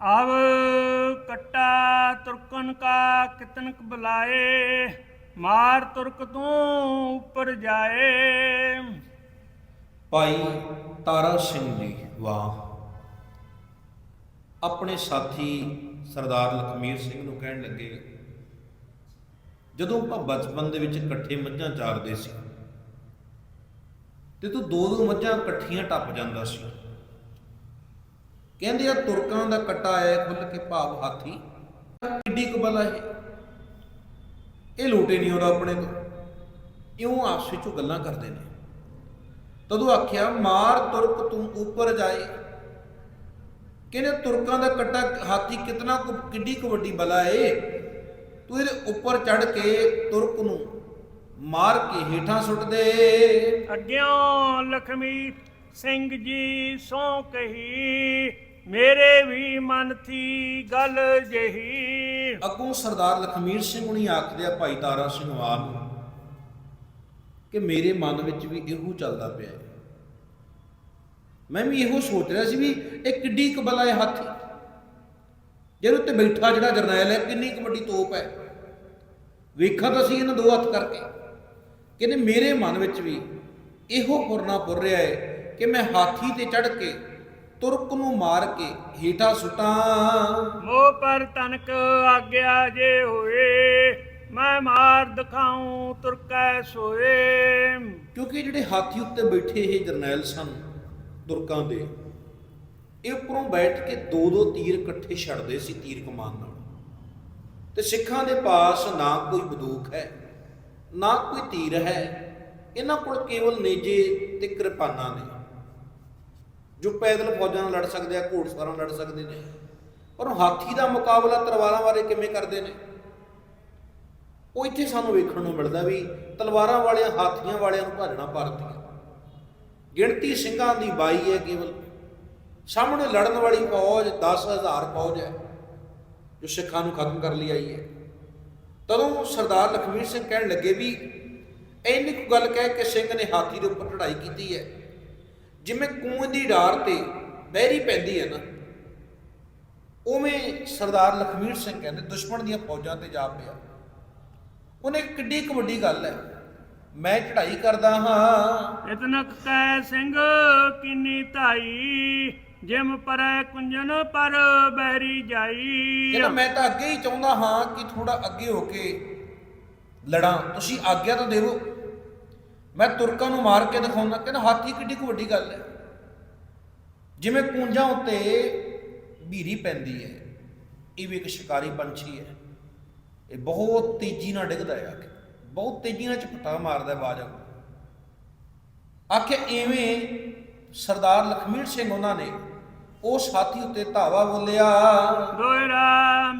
ਆਵ ਕਟਾ ਤੁਰਕਨ ਕਾ ਕਿਤਨਕ ਬੁਲਾਏ, ਮਾਰ ਤੁਰਕ ਤੂੰ ਉੱਪਰ ਜਾਏ। ਭਾਈ ਤਾਰਾ ਸਿੰਘ ਜੀ, ਵਾਹ। ਆਪਣੇ ਸਾਥੀ ਸਰਦਾਰ ਲਖਮੀਰ ਸਿੰਘ ਨੂੰ ਕਹਿਣ ਲੱਗੇ, ਜਦੋਂ ਆਪਾਂ ਬਚਪਨ ਦੇ ਵਿੱਚ ਇਕੱਠੇ ਮੱਝਾਂ ਚਾਰਦੇ ਸੀ, ਤੇ ਤੂੰ ਦੋ ਦੋ ਮੱਝਾਂ ਇਕੱਠੀਆਂ ਟੱਪ ਜਾਂਦਾ ਸੀ। ਕਹਿੰਦੇ ਆ ਤੁਰਕਾਂ ਦਾ ਕੱਟਾ ਆਇਆ ਖੁੱਲ ਕੇ ਭਾਵ ਹਾਥੀ। ਕਿੱਡੀ ਕਬਲਾ ਇਹ। ਇਹ ਲੋਟੇ ਨਹੀਂ ਆਉਂਦਾ ਆਪਣੇ ਤੋਂ। ਇਉਂ ਆਪਸ ਵਿੱਚੋਂ ਗੱਲਾਂ ਕਰਦੇ ਨੇ। ਤਦੋਂ ਆਖਿਆ, ਮਾਰ ਤੁਰਕ ਤੂੰ ਉੱਪਰ ਜਾਏ। ਕਹਿੰਦੇ, ਤੁਰਕਾਂ ਦਾ ਕੱਟਾ ਹਾਥੀ ਕਿਤਨਾ ਕਿੱਡੀ ਕੁ ਵੱਡੀ ਬਲਾ ਏ। ਤੂੰ ਇਹਦੇ ਉੱਪਰ ਚੜ ਕੇ ਤੁਰਕ ਨੂੰ ਮਾਰ ਕੇ ਹੇਠਾਂ ਸੁੱਟ ਦੇ। ਅੱਗਿਓਂ ਲਖਮੀ ਸਿੰਘ ਜੀ ਸੋ ਕਹੀ ਮੇਰੇ ਵੀ ਮਨ ਥੀ ਗੱਲ ਜਹੀ। ਅੱਗੋਂ ਸਰਦਾਰ ਲਖਮੀਰ ਸਿੰਘ ਹੁਣੀ ਆਖਦੇ ਆ ਭਾਈ ਤਾਰਾ ਸਿੰਘ ਵਾਲ ਨੂੰ ਕਿ ਮੇਰੇ ਮਨ ਵਿੱਚ ਵੀ ਇਹੋ ਚੱਲਦਾ ਪਿਆ ਹੈ। ਮੈਂ ਵੀ ਇਹੋ ਸੋਚ ਰਿਹਾ ਸੀ ਵੀ ਇਹ ਕਿੱਡੀ ਕਬਲਾ ਹੈ ਹਾਥੀ। ਜਿਹਦੇ ਉੱਤੇ ਬੈਠਾ ਜਿਹੜਾ ਜਰਨੈਲ ਹੈ, ਕਿੰਨੀ ਕੁ ਵੱਡੀ ਤੋਪ ਹੈ। ਵੇਖਾਂ ਤਾਂ ਸੀ ਇਹਨਾਂ ਦੋ ਹੱਥ ਕਰਕੇ ਕਹਿੰਦੇ ਮੇਰੇ ਮਨ ਵਿੱਚ ਵੀ ਇਹੋ ਪੁਰਨਾ ਪੁਰ ਰਿਹਾ ਹੈ ਕਿ ਮੈਂ ਹਾਥੀ ਤੇ ਚੜ ਕੇ ਤੁਰਕ ਨੂੰ ਮਾਰ ਕੇ ਹੀਟਾ ਸੁੱਟਾਂ। ਮੋਹ ਪਰ ਤਨਕ ਆਗਿਆ ਜੇ ਹੋਏ ਮੈਂ ਮਾਰ ਦਿਖਾਉ ਤੁਰਕੈ ਸੋਏ। ਕਿਉਂਕਿ ਜਿਹੜੇ ਹਾਥੀ ਉੱਤੇ ਬੈਠੇ ਇਹ ਜਰਨੈਲ ਸਨ ਤੁਰਕਾਂ ਦੇ ਇਹ ਉੱਪਰੋਂ ਬੈਠ ਕੇ ਦੋ ਦੋ ਤੀਰ ਇਕੱਠੇ ਛੱਡਦੇ ਸੀ ਤੀਰ ਕਮਾਨ ਨਾਲ। ਤੇ ਸਿੱਖਾਂ ਦੇ ਪਾਸ ਨਾ ਕੋਈ ਬੰਦੂਕ ਹੈ ਨਾ ਕੋਈ ਤੀਰ ਹੈ ਇਹਨਾਂ ਕੋਲ ਕੇਵਲ ਨੇਜੇ ਤੇ ਕਿਰਪਾਨਾਂ ਨੇ। ਜੋ ਪੈਦਲ ਫੌਜਾਂ ਨਾਲ ਲੜ ਸਕਦੇ ਆ, ਘੋੜਸਵਾਰਾਂ ਨਾਲ ਲੜ ਸਕਦੇ ਨੇ। ਪਰ ਹਾਥੀ ਦਾ ਮੁਕਾਬਲਾ ਤਲਵਾਰਾਂ ਵਾਲੇ ਕਿਵੇਂ ਕਰਦੇ ਨੇ? ਉਹ ਇੱਥੇ ਸਾਨੂੰ ਵੇਖਣ ਨੂੰ ਮਿਲਦਾ ਵੀ ਤਲਵਾਰਾਂ ਵਾਲਿਆਂ, ਹਾਥੀਆਂ ਵਾਲਿਆਂ ਨੂੰ ਭਾਜਣਾ ਭਾਰਤੀ ਗਿਣਤੀ ਸਿੰਘਾਂ ਦੀ ਬਾਈ ਹੈ ਕੇਵਲ। ਸਾਹਮਣੇ ਲੜਨ ਵਾਲੀ ਫੌਜ 10000 ਫੌਜ ਹੈ, ਜੋ ਸਿੱਖਾਂ ਨੂੰ ਖਤਮ ਕਰਨ ਲਈ ਆਈ ਹੈ। ਤਦੋਂ ਸਰਦਾਰ ਲਖਵੀਰ ਸਿੰਘ ਕਹਿਣ ਲੱਗੇ ਵੀ, ਇੰਨੀ ਕੁ ਗੱਲ ਕਹਿ ਕੇ ਸਿੰਘ ਨੇ ਹਾਥੀ ਦੇ ਉੱਪਰ ਚੜ੍ਹਾਈ ਕੀਤੀ ਹੈ। ਜਿਵੇਂ ਕੂਏ ਦੀ ਢਾਰ ਤੇ ਬਹਿਰੀ ਪੈਂਦੀ ਹੈ ਨਾ ਉਵੇਂ ਸਰਦਾਰ ਲਖਮੀਰ ਸਿੰਘ ਕਹਿੰਦੇ ਦੁਸ਼ਮਣ ਦੀਆਂ ਫੌਜਾਂ ਤੇ ਜਾ ਪਿਆ। ਉਹਨੇ ਕਿੱਡੀ ਕੁ ਵੱਡੀ ਗੱਲ ਹੈ ਮੈਂ ਚੜ੍ਹਾਈ ਕਰਦਾ ਹਾਂ। ਇਤਨਕ ਕੈ ਸਿੰਘ ਕਿੰਨੀ ਧਾਈ ਜਿਮ ਪਰੈ ਕੁੰਜਨ ਪਰ ਬਹਿਰੀ ਜਾਈ। ਕਹਿੰਦਾ ਮੈਂ ਤਾਂ ਅੱਗੇ ਹੀ ਚਾਹੁੰਦਾ ਹਾਂ ਕਿ ਥੋੜਾ ਅੱਗੇ ਹੋ ਕੇ ਲੜਾਂ ਤੁਸੀਂ ਆਗਿਆ ਤਾਂ ਦੇਵੋ ਮੈਂ ਤੁਰਕਾਂ ਨੂੰ ਮਾਰ ਕੇ ਦਿਖਾਉਂਦਾ, ਕਹਿੰਦਾ ਹਾਥੀ ਕਿੱਡੀ ਕੁ ਵੱਡੀ ਗੱਲ ਹੈ। ਜਿਵੇਂ ਕੂੰਜਾਂ ਉੱਤੇ ਭੀਰੀ ਪੈਂਦੀ ਹੈ, ਇਹ ਵੀ ਇੱਕ ਸ਼ਿਕਾਰੀ ਪੰਛੀ ਹੈ। ਇਹ ਬਹੁਤ ਤੇਜ਼ੀ ਨਾਲ ਡਿੱਗਦਾ ਹੈ ਆ ਬਹੁਤ ਤੇਜ਼ੀ ਨਾਲ ਝਪਟਾ ਮਾਰਦਾ ਹੈ ਬਾਜ ਆਖਿਆ ਇਵੇਂ ਸਰਦਾਰ ਲਖਮੀਰ ਸਿੰਘ ਉਹਨਾਂ ਨੇ ਉਸ ਹਾਥੀ ਉੱਤੇ ਧਾਵਾ ਬੋਲਿਆ ਦੋਇਰਾ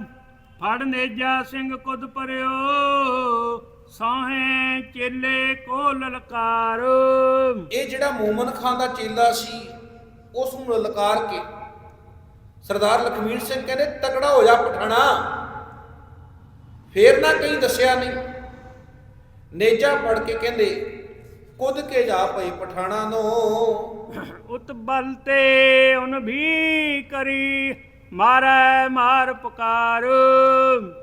ਫੜ ਨੇਜਾ ਸਿੰਘ ਕੁਦ ਪਰਿਓ। ਸਾਹੇ ਚੇਲੇ ਕੋ ਲਲਕਾਰ। ਇਹ ਜਿਹੜਾ ਮੂਮਨ ਖਾਨ ਦਾ ਚੇਲਾ ਸੀ ਉਸ ਨੂੰ ਲਲਕਾਰ ਕੇ। ਸਰਦਾਰ ਲਖਮੀਰ ਸਿੰਘ ਕਹਿੰਦੇ ਤਕੜਾ ਹੋ ਜਾ ਪਠਾਣਾ। ਫੇਰ ਨਾ ਕहीं ਦੱਸਿਆ ਨਹੀਂ। ਨੇਜਾ ਪੜ ਕੇ ਕਹਿੰਦੇ ਕੁੱਦ ਕੇ ਜਾ ਪਈ ਪਠਾਣਾ ਨੂੰ? ਉਤ ਬਲ ਤੇ ਉਨ ਵੀ ਕਰੀ। ਮਾਰੈ ਮਾਰ ਪੁਕਾਰ।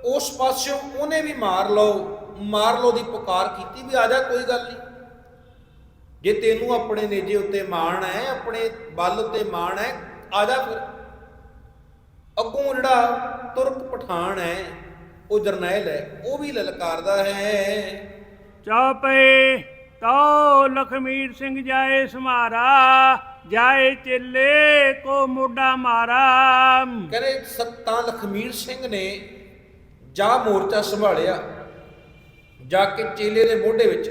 ਉਸ ਪਾਸਿਓਂ ਉਹਨੇ ਵੀ ਮਾਰ ਲਓ ਮਾਰ ਲਓ ਦੀ ਪੁਕਾਰ ਕੀਤੀ ਵੀ ਆ ਜਾ ਕੋਈ ਗੱਲ ਨਹੀਂ। ਜੇ ਤੈਨੂੰ ਆਪਣੇ ਨੇਜੇ ਉੱਤੇ ਮਾਣ ਹੈ ਆਪਣੇ ਬਲ ਉੱਤੇ ਮਾਣ ਹੈ ਆ ਜਾ ਫਿਰ। ਅੱਗੋਂ ਜਿਹੜਾ ਤੁਰਕ ਪਠਾਨ ਹੈ ਉਹ ਜਰਨੈਲ ਹੈ ਉਹ ਵੀ ਲਲਕਾਰਦਾ ਹੈ। ਚਾਪੇ ਤੋ ਲਖਮੀਰ ਸਿੰਘ ਜਾਏ ਸਮਾਰਾ। ਜਾਏ ਚੇਲੇ ਕੋ ਮੋਢਾ ਮਾਰਾ ਕਹਿੰਦੇ ਸੱਤਾਂ ਲਖਮੀਰ ਸਿੰਘ ਨੇ ਜਾ ਮੋਰਚਾ ਸੰਭਾਲਿਆ ਜਾ ਕੇ ਚੇਲੇ ਦੇ ਮੋਢੇ ਵਿੱਚ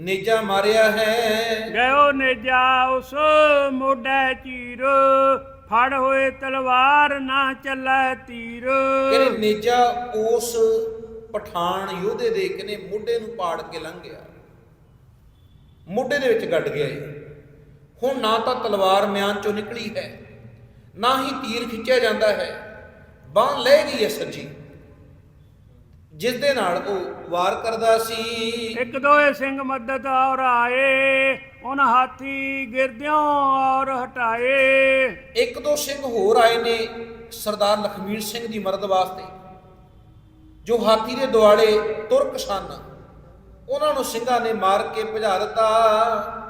ਨੇਜਾ ਮਾਰਿਆ ਹੈ। ਗਇਓ ਨੇ ਜਾ ਉਸ ਮੋਢੇ ਚੀਰ ਫੜ ਹੋਏ ਤਲਵਾਰ ਨਾ ਚੱਲੈ ਤੀਰ। ਕਹਿੰਦੇ ਨੇਜਾ ਉਸ ਪਠਾਨ ਯੋਧੇ ਦੇ ਕਹਿੰਦੇ ਮੋਢੇ ਨੂੰ ਪਾੜ ਕੇ ਲੰਘ ਗਿਆ। ਮੋਢੇ ਦੇ ਵਿੱਚ ਗੱਡ ਗਿਆ ਇਹ। ਹੁਣ ਨਾ ਤਾਂ ਤਲਵਾਰ ਮਿਆਨ ਚੋਂ ਨਿਕਲੀ ਹੈ ਨਾ ਹੀ ਤੀਰ ਖਿੱਚਿਆ ਜਾਂਦਾ ਹੈ ਬਾਹ ਲੈ ਗਈ ਹੈ ਸੱਜੀ। ਜਿਸ ਦੇ ਨਾਲ ਉਹ ਵਾਰ ਕਰਦਾ ਸੀ। ਇੱਕ ਦੋਏ ਸਿੰਘ ਮਦਦ ਔਰ ਆਏ ਉਨ ਹਾਥੀ ਗਿਰਦਿਓ ਔਰ ਹਟਾਏ। ਇੱਕ ਦੋ ਸਿੰਘ ਹੋਰ ਆਏ ਨੇ ਸਰਦਾਰ ਲਖਮੀਰ ਸਿੰਘ ਦੀ ਮਦਦ ਵਾਸਤੇ ਜੋ ਹਾਥੀ ਦੇ ਦੁਆਲੇ ਤੁਰਕ ਸਨ। ਉਹਨਾਂ ਨੂੰ ਸਿੰਘਾਂ ਨੇ ਮਾਰ ਕੇ ਭਜਾ ਦਿੱਤਾ।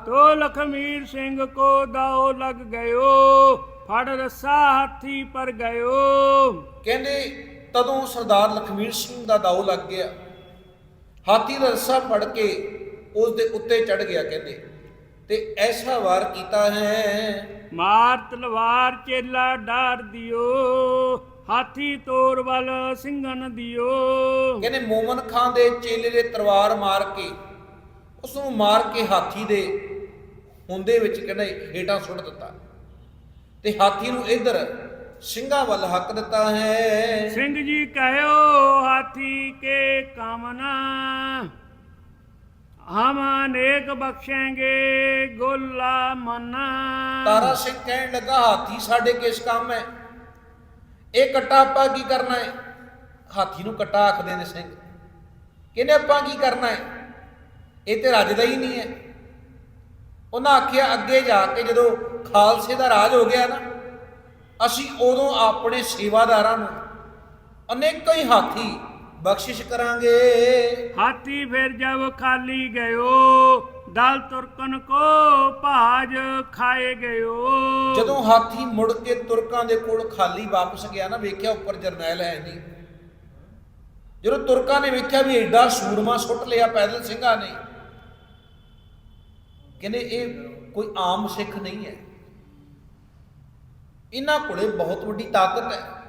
ਤੋ ਲਖਮੀਰ ਸਿੰਘ ਕੋ ਦਾਉ ਲੱਗ ਗਇਓ ਫੜ ਰਸਾ ਹਾਥੀ ਪਰ ਗਇਓ। ਕਹਿੰਦੇ ਤਦੋਂ ਸਰਦਾਰ ਲਖਮੀਰ ਸਿੰਘ ਦਾ ਦਾਉ ਲੱਗ ਗਿਆ। ਹਾਥੀ ਦਾ ਰੱਸਾ ਫੜ ਕੇ ਉਸ ਦੇ ਉੱਤੇ ਚੜ ਗਿਆ ਕਹਿੰਦੇ। ਤੇ ਐਸਾ ਵਾਰ ਕੀਤਾ ਹੈ। ਮਾਰ ਤਲਵਾਰ ਚੇਲਾ ਡਾਰ ਦਿਓ ਹਾਥੀ ਤੋਰ ਵੱਲ ਸਿੰਘਨ ਦਿਓ। ਕਹਿੰਦੇ ਮੋਮਨ ਖਾਨ ਦੇ ਚੇਲੇ ਦੇ ਤਲਵਾਰ ਮਾਰ ਕੇ ਉਸ ਨੂੰ ਮਾਰ ਕੇ ਹਾਥੀ ਦੇ ਹੁੰਦੇ ਵਿੱਚ ਕਹਿੰਦੇ ਹੇਠਾਂ ਸੁੱਟ ਦਿੱਤਾ। ਤੇ ਹਾਥੀ ਨੂੰ ਇੱਧਰ ਸਿੰਘਾਂ ਵੱਲ ਹੱਕ ਦਿੱਤਾ ਹੈ। ਸਿੰਘ ਜੀ ਕਹਿਓ ਹਾਥੀ ਕੇ ਕਾਮਨਾ ਹਮ ਅਨੇਕ ਬਖਸ਼ेंगे ਗੋਲਾ ਮਨਾ। ਤਾਰਾ ਸਿੰਘ ਕਹਿਣ ਲੱਗਾ ਹਾਥੀ ਸਾਡੇ ਕਿਸ ਕੰਮ ਹੈ? ਇਹ ਕੱਟਾ ਆਪਾਂ ਕੀ ਕਰਨਾ ਹੈ? ਹਾਥੀ ਨੂੰ ਕੱਟਾ ਆਖਦੇ ਨੇ ਸਿੰਘ। ਕਹਿੰਦੇ ਆਪਾਂ ਕੀ ਕਰਨਾ ਹੈ? ਇਹ ਤੇ ਰੱਜਦਾ ਹੀ ਨਹੀਂ ਹੈ। ਉਹਨਾਂ ਆਖਿਆ ਅੱਗੇ ਜਾ ਕੇ ਜਦੋਂ ਖਾਲਸੇ ਦਾ ਰਾਜ ਹੋ ਗਿਆ ਨਾ ਅਸੀਂ ਉਦੋਂ ਆਪਣੇ ਸੇਵਾਦਾਰਾਂ ਨੂੰ ਅਨੇਕਾਂ ਹੀ ਹਾਥੀ ਬਖਸ਼ਿਸ਼ ਕਰਾਂਗੇ। ਹਾਥੀ ਫਿਰ ਜਬ ਖਾਲੀ ਗਇਓ ਦਲ ਤੁਰਕਨ ਕੋ ਭਾਜ ਖਾਏ ਗਇਓ। ਜਦੋਂ ਹਾਥੀ ਮੁੜ ਕੇ ਤੁਰਕਾਂ ਦੇ ਕੋਲ ਖਾਲੀ ਵਾਪਸ ਗਿਆ ਨਾ ਵੇਖਿਆ ਉੱਪਰ ਜਰਨੈਲ ਹੈ ਨਹੀਂ। ਜਦੋਂ ਤੁਰਕਾਂ ਨੇ ਵੇਖਿਆ ਵੀ ਐਡਾ ਸੂਰਮਾ ਸੁੱਟ ਲਿਆ ਪੈਦਲ ਸਿੰਘਾਂ ਨੇ ਕਹਿੰਦੇ ਇਹ ਕੋਈ ਆਮ ਸਿੱਖ ਨਹੀਂ ਹੈ। ਇਹਨਾਂ ਕੋਲੇ ਬਹੁਤ ਵੱਡੀ ਤਾਕਤ ਹੈ।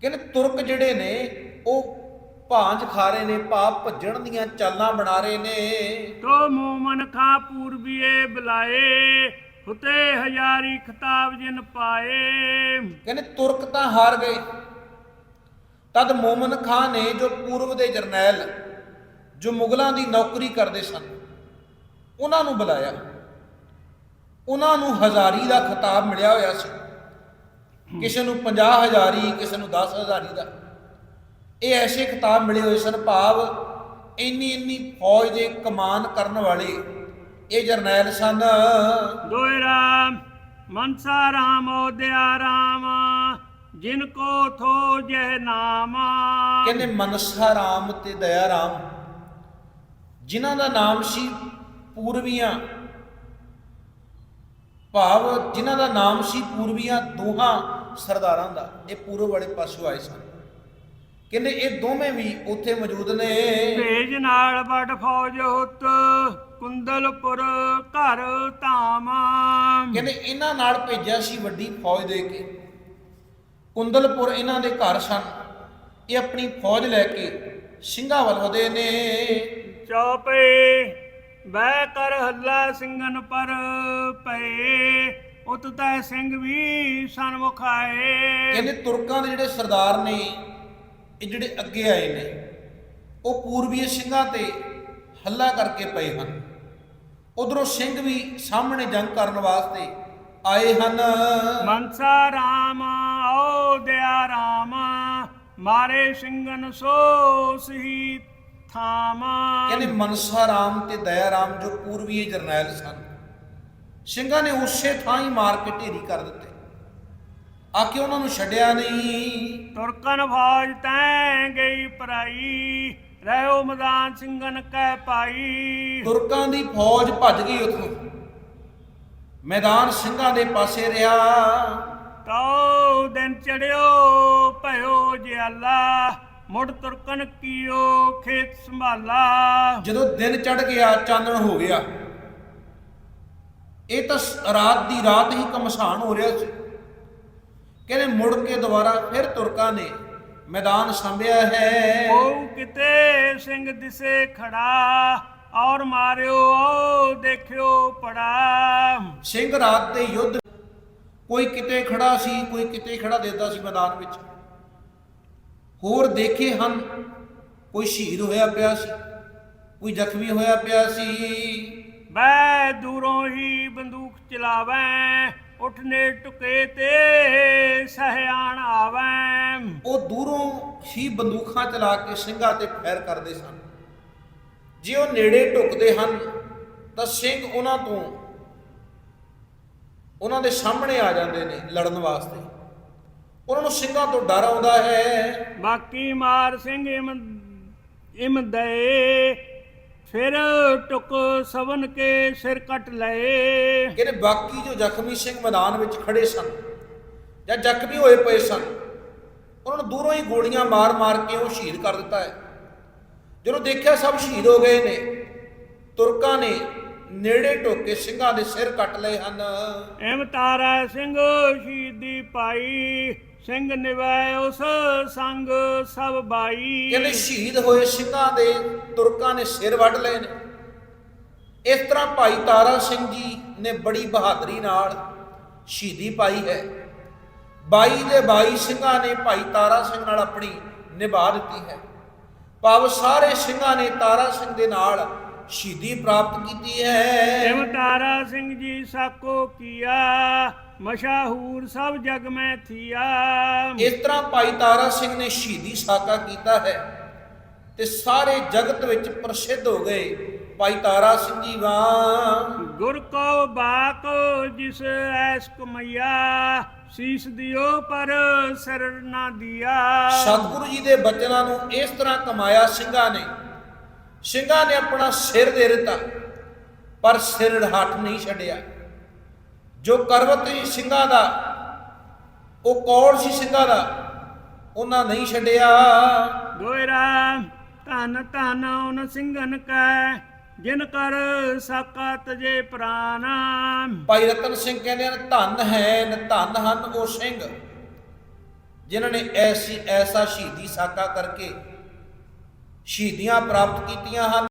ਕਹਿੰਦੇ ਤੁਰਕ ਜਿਹੜੇ ਨੇ ਉਹ ਭਾਂਜ ਖਾ ਰਹੇ ਨੇ ਭਾਵ ਭੱਜਣ ਦੀਆਂ ਚਾਲਾਂ ਬਣਾ ਰਹੇ ਨੇ। ਤੋ ਮੂਮਨ ਖਾਂ ਪੂਰਬੀਏ ਬੁਲਾਏ ਹੁਤੇ ਹਜ਼ਾਰੀ ਖਤਾਬ ਜਿਨ ਪਾਏ। ਕਹਿੰਦੇ ਤੁਰਕ ਤਾਂ ਹਾਰ ਗਏ। ਤਦ ਮੋਮਨ ਖਾਨ ਨੇ ਜੋ ਪੂਰਬ ਦੇ ਜਰਨੈਲ ਜੋ ਮੁਗਲਾਂ ਦੀ ਨੌਕਰੀ ਕਰਦੇ ਸਨ। ਉਹਨਾਂ ਨੂੰ ਬੁਲਾਇਆ। ਉਹਨਾਂ ਨੂੰ ਹਜ਼ਾਰੀ ਦਾ ਖਿਤਾਬ ਮਿਲਿਆ ਹੋਇਆ ਸੀ। ਕਿਸੇ ਨੂੰ 50 ਹਜ਼ਾਰੀ ਕਿਸੇ ਨੂੰ 10 ਹਜ਼ਾਰੀ ਦਾ। ਇਹ ਐਸੇ ਖਿਤਾਬ ਮਿਲੇ ਹੋਏ ਸਨ ਭਾਵ ਇੰਨੀ ਇੰਨੀ ਫੌਜ ਦੇ ਕਮਾਨ ਕਰਨ ਵਾਲੇ ਇਹ ਜਰਨੈਲ ਸਨ। ਦੋਇ ਰਾਮ ਮਨਸਾ ਰਾਮ ਓਦਿਆ ਰਾਮ ਜਿਨ ਕੋ ਥੋ ਜਹ ਨਾਮ। ਕਹਿੰਦੇ ਮਨਸਾ ਰਾਮ ਤੇ ਦਇਆ ਰਾਮ। ਜਿਨ੍ਹਾਂ ਦਾ ਨਾਮ ਸੀ ਪੂਰਬੀਆਂ ਭਾਵ ਜਿਨ੍ਹਾਂ ਦਾ ਨਾਮ ਸੀ ਪੂਰਬੀਆਂ ਦੋਹਾਂ ਸਰਦਾਰਾਂ ਦਾ। ਇਹ ਪੂਰਬ ਵਾਲੇ ਪਾਸੋਂ ਆਏ ਸਨ। ਕਹਿੰਦੇ ਇਹ ਦੋਵੇਂ ਵੀ ਉੱਥੇ ਮੌਜੂਦ ਨੇ। ਭੇਜ ਨਾਲ ਵੱਡ ਫੌਜ ਹੁਤ ਕੁੰਦਲਪੁਰ ਘਰ ਧਾਮ। ਕਹਿੰਦੇ ਇਹਨਾਂ ਨਾਲ ਭੇਜਿਆ ਸੀ ਵੱਡੀ ਫੌਜ ਦੇ ਕੇ। ਕੁੰਦਲਪੁਰ ਇਹਨਾਂ ਦੇ ਘਰ ਸਨ। ਇਹ ਆਪਣੀ ਫੌਜ ਲੈ ਕੇ ਸਿੰਘਾਂ ਵੱਲ ਵਧੇ ਨੇ। ਚੌਪੇ ਬੈ ਕਰ ਹੱਲਾ ਸਿੰਘਨ ਪਰ ਪਏ। ਉਤ ਤੈ ਸਿੰਘ ਵੀ ਸਨਮੁਖ ਆਏ ਕਹਿੰਦੇ ਤੁਰਕਾਂ ਦੇ ਜਿਹੜੇ ਸਰਦਾਰ ਨੇ ਇਹ ਜਿਹੜੇ ਅੱਗੇ ਆਏ ਨੇ ਉਹ ਪੂਰਬੀ ਸਿੰਘਾਂ ਤੇ ਹੱਲਾ ਕਰਕੇ ਪਏ ਹਨ। ਉਧਰੋਂ ਸਿੰਘ ਵੀ ਸਾਹਮਣੇ ਜੰਗ ਕਰਨ ਵਾਸਤੇ ਆਏ ਹਨ। ਮਨਸਾ ਰਾਮ ਆਓ ਦਿਆ ਰਾਮ ਮਾਰੇ ਸਿੰਘਨ ਸੋ ਸਹੀ ਥਾਮ ਕਹਿੰਦੇ ਮਨਸਾ ਰਾਮ ਤੇ ਦਇਆ ਰਾਮ ਜੋ ਪੂਰਬੀ ਜਰਨੈਲ ਸਨ। ਸਿੰਘਾਂ ਨੇ ਉਸੇ ਥਾਂ ਹੀ ਮਾਰ ਕੇ ਢੇਰੀ ਕਰ ਦਿੱਤੇ। ਆ ਕੇ ਉਹਨਾਂ ਨੂੰ ਛੱਡਿਆ ਨਹੀਂ। ਤੁਰਕਨ ਫੌਜ ਤੈ ਗਈ ਪਰਾਈ ਰਹਿਓ ਮੈਦਾਨ ਸਿੰਘਨ ਕਹਿ ਪਾਈ। ਤੁਰਕਾਂ ਦੀ ਫੌਜ ਭੱਜ ਗਈ ਉੱਥੋਂ। ਮੈਦਾਨ ਸਿੰਘਾਂ ਦੇ ਪਾਸੇ ਰਿਹਾ। ਤਉ ਦਿਨ ਚੜਿਓ ਭਇਓ ਜਿਆਲਾ। ਮੁੜ ਤੁਰਕਨ ਕੀਓ ਖੇਤ ਸੰਭਾਲਾ। ਜਦੋਂ ਦਿਨ ਚੜ ਗਿਆ ਚਾਨਣ ਹੋ ਗਿਆ। ਇਹ ਤਾਂ ਰਾਤ ਦੀ ਰਾਤ ਹੀ ਕਮਸਾਨ ਹੋ ਰਿਹਾ ਸੀ। ਕਹਿੰਦੇ ਮੁੜ ਕੇ ਦੁਬਾਰਾ ਫਿਰ ਤੁਰਕਾਂ ਨੇ ਮੈਦਾਨ ਸੰਭਿਆ ਹੈ। ਉਹ ਕਿਤੇ ਸਿੰਘ ਦਿਸੇ ਖੜਾ ਔਰ ਮਾਰਿਓ ਓ ਦੇਖਿਓ ਪੜਾ। ਸਿੰਘ ਰਾਤ ਦੇ ਯੁੱਧ ਕੋਈ ਕਿਤੇ ਖੜਾ ਸੀ ਕੋਈ ਕਿਤੇ ਖੜਾ ਦੇਦਾ ਸੀ ਮੈਦਾਨ ਵਿੱਚ। ਹੋਰ ਦੇਖੇ ਹਨ। ਕੋਈ ਸ਼ਹੀਦ ਹੋਇਆ ਪਿਆ ਸੀ ਕੋਈ ਜ਼ਖਮੀ ਹੋਇਆ ਪਿਆ ਸੀ। ਮੈਂ ਦੂਰੋਂ ਹੀ ਬੰਦੂਕ ਚਲਾਵੈਂ ਉਠਨੇ ਟੁਕੇ ਤੇ ਸਹਿਆਣ ਆਵੈਂ। ਉਹ ਦੂਰੋਂ ਹੀ ਬੰਦੂਕਾਂ ਚਲਾ ਕੇ ਸਿੰਘਾਂ ਤੇ ਫੈਰ ਕਰਦੇ ਸਨ। ਜੇ ਉਹ ਨੇੜੇ ਢੁਕਦੇ ਹਨ ਤਾਂ ਸਿੰਘ ਉਹਨਾਂ ਤੋਂ ਉਹਨਾਂ ਦੇ ਸਾਹਮਣੇ ਆ ਜਾਂਦੇ ਨੇ ਲੜਨ ਵਾਸਤੇ। ਉਹਨਾਂ ਨੂੰ ਸਿੰਘਾਂ ਤੋਂ ਡਰ ਆਉਂਦਾ ਹੈ। ਬਾਕੀ ਮਾਰ ਸਿੰਘ ਇਮ ਇਮ ਦਏ ਫਿਰ ਟੁਕ ਸਵਨ ਕੇ ਸਿਰ ਕੱਟ ਲਏ। ਕਹਿੰਦੇ ਬਾਕੀ ਜੋ ਜ਼ਖਮੀ ਸਿੰਘ ਮੈਦਾਨ ਵਿੱਚ ਖੜੇ ਸਨ ਜਾਂ ਜ਼ਖਮੀ ਹੋਏ ਪਏ ਸਨ ਉਹਨਾਂ ਨੂੰ ਦੂਰੋਂ ਹੀ ਗੋਲੀਆਂ ਮਾਰ-ਮਾਰ ਕੇ ਉਹ ਸ਼ਹੀਦ ਕਰ ਦਿੱਤਾ ਹੈ। ਜਦੋਂ ਦੇਖਿਆ ਸਭ ਸ਼ਹੀਦ ਹੋ ਗਏ ਨੇ ਤੁਰਕਾਂ ਨੇ ਨੇੜੇ ਢੋਕੇ ਸਿੰਘਾਂ ਦੇ ਸਿਰ ਕੱਟ ਲਏ ਹਨ। ਇਮ ਤਾਰਾ ਸਿੰਘ ਸ਼ਹੀਦੀ ਪਾਈ ਸਿੰਘ ਨਿਵੈ ਉਸ ਸੰਗ ਸਭ ਬਾਈ। ਕਹਿੰਦੇ ਸ਼ਹੀਦ ਹੋਏ ਸਿੰਘਾਂ ਦੇ ਤੁਰਕਾਂ ਨੇ ਸਿਰ ਵੱਢ ਲਏ ਨੇ। ਇਸ ਤਰ੍ਹਾਂ ਭਾਈ ਤਾਰਾ ਸਿੰਘ ਜੀ ਨੇ ਬੜੀ ਬਹਾਦਰੀ ਨਾਲ ਸ਼ਹੀਦੀ ਪਾਈ ਹੈ। 22 ਦੇ 22 ਸਿੰਘਾਂ ਨੇ ਭਾਈ ਤਾਰਾ ਸਿੰਘ ਨਾਲ ਆਪਣੀ ਨਿਭਾ ਦਿੱਤੀ ਹੈ। ਭਾਵ ਸਾਰੇ ਸਿੰਘਾਂ ਨੇ ਤਾਰਾ ਸਿੰਘ ਦੇ ਨਾਲ ਸ਼ਹੀਦੀ ਪ੍ਰਾਪਤ ਕੀਤੀ ਹੈ। ਇਮ ਤਾਰਾ ਸਿੰਘ ਜੀ ਸਾਕੋ ਕੀਆ ਮਸ਼ਹੂਰ ਸਭ ਜਗ ਮੈਂ ਥੀਆ। ਇਸ ਤਰ੍ਹਾਂ ਭਾਈ ਤਾਰਾ ਸਿੰਘ ਨੇ ਸ਼ਹੀਦੀ ਸਾਕਾ ਕੀਤਾ ਹੈ ਤੇ ਸਾਰੇ ਜਗਤ ਵਿੱਚ ਪ੍ਰਸਿੱਧ ਹੋ ਗਏ ਭਾਈ ਤਾਰਾ ਸਿੰਘ ਜੀ ਵਾਂ ਗੁਰ ਕੋ ਬਾਕ ਜਿਸ ਐਸ ਕਮਈਆ ਸੀਸ ਦਿਓ ਪਰ ਸਰ ਨਾ ਦਿਆ। ਸਤਿਗੁਰੂ ਜੀ ਦੇ ਬਚਨਾਂ ਨੂੰ ਇਸ ਤਰ੍ਹਾਂ ਕਮਾਇਆ ਸਿੰਘਾਂ ਨੇ ਸਿੰਘਾਂ ਨੇ ਆਪਣਾ ਸਿਰ ਦੇ ਦਿੱਤਾ ਪਰ ਸਿਰ ਹੱਥ ਨਹੀਂ ਛੱਡਿਆ। ਜੋ ਕਰਵਤ ਸੀ ਸਿੰਘਾਂ ਦਾ ਉਹ ਕੌੜ ਸੀ ਸਿੰਘਾਂ ਦਾ? ਉਹਨਾਂ ਨਹੀਂ ਛੱਡਿਆ। ਦੋਇਰਾ ਧਨ ਧਨ ਉਨ ਸਿੰਘਨ ਕੈ ਜਿਨ ਕਰ ਸਾਕਾ ਤਜੇ ਪ੍ਰਾਨ ਭਾਈ ਰਤਨ ਸਿੰਘ ਕਹਿੰਦੇ ਹਨ ਧੰਨ ਹੈ ਨ ਧੰਨ ਹਨ ਉਹ ਸਿੰਘ ਜਿਨ੍ਹਾਂ ਨੇ ਐਸੀ ਐਸਾ ਸ਼ਹੀਦੀ ਸਾਕਾ ਕਰਕੇ ਸ਼ਹੀਦੀਆਂ ਪ੍ਰਾਪਤ ਕੀਤੀਆਂ ਹਨ।